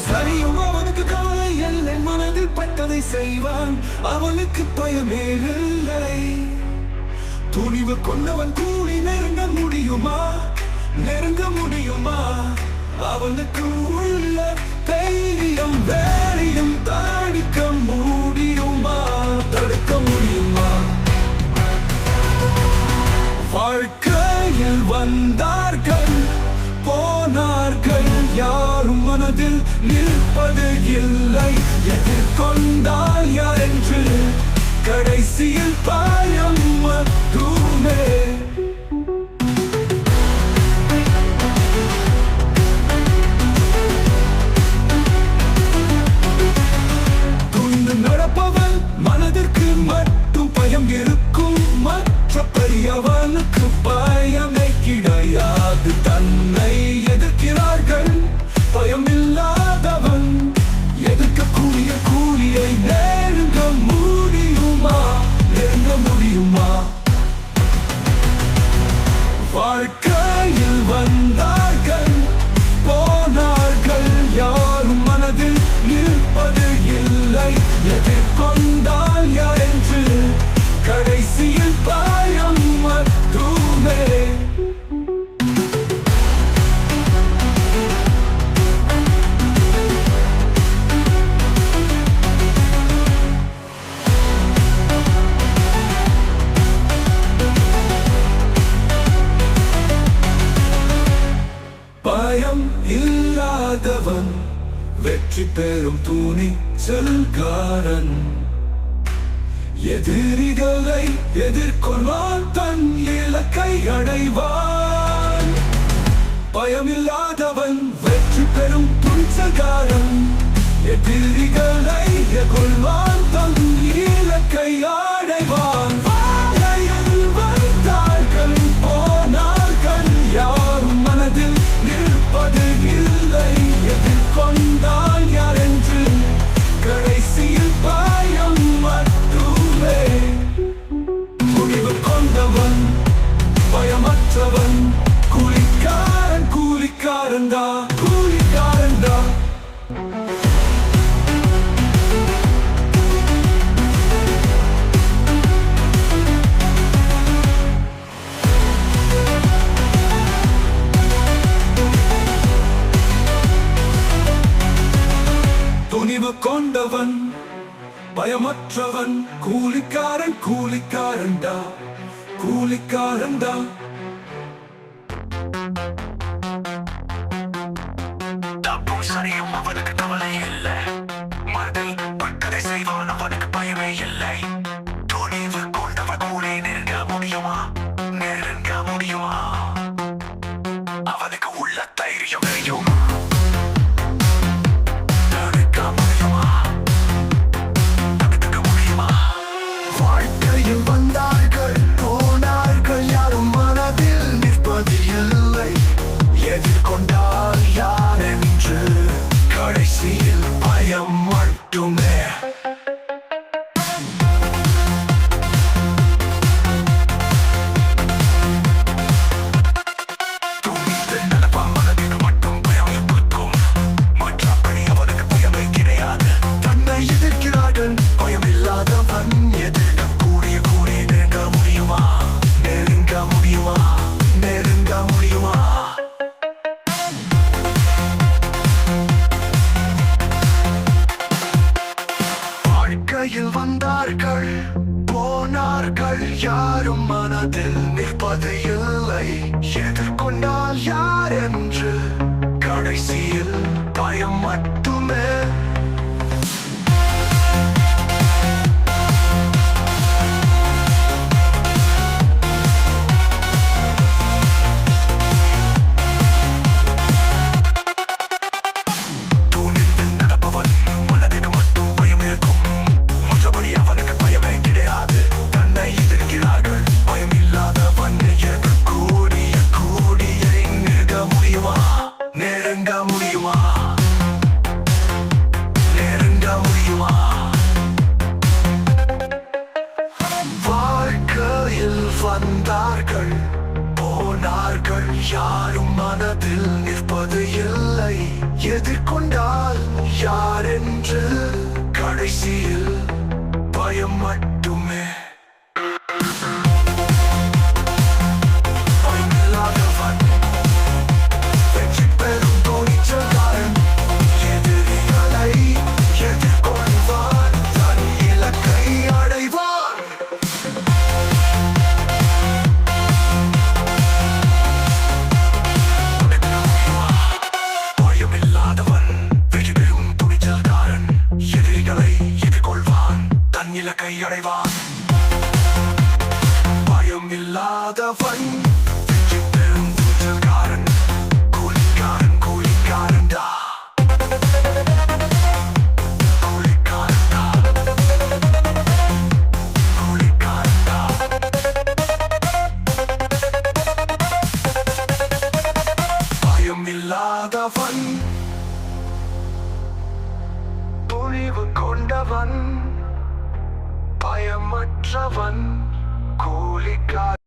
தப்பும் சரியும் அவனுக்கு கவலை இல்லை மனதில் பட்டதை செய்வான். அவனுக்கு பயமே இல்லை. துணிவு கொண்டவன் கூடி நெருங்க முடியுமா? நெருங்க முடியுமா? அவனுக்கு உள்ள தைரியம் மனதில் நிற்பது இல்லை. எதிர்கொண்டால் யார் என்று கடைசியில் பயம் மட்டுமே வெற்றி பெறும் தூணி செல்காரன். எதிரிகளை எதிர்கொள்வான் தன் இலக்கை அடைவான். பயமில்லாதவன் வெற்றி பெறும் துணிச்சல்காரன் எதிரிகளை எதிர்கொள்வான் தன் இலக்கை அடைவான். போனார்கள். யாரும் மனதில் நிற்பது இல்லை எதிர்கொண்டால் மற்றவன் கூலிக்காரன் கூலிக்காரன்டா கூலிக்காரன்டா சரியும் அவனுக்கு கவலை இல்லை. மனதில் பட்டதை செய்வான் அவனுக்கு பயமே இல்லை. மனதில் நிற்பது இல்லை எதிர்கொண்டால் யார் என்று கடைசியில் பயம் மட்டுமே. போனார்கள் எதிர்கொண்டால் யார் என்று கடைசியில் பயம் மட்டும். இலக்கை அடைவான் பயம் இல்லாதவன் பயமில்லாதவன் துணிவு கொண்டவன் பயமற்றவன் கூலிக்காரன்.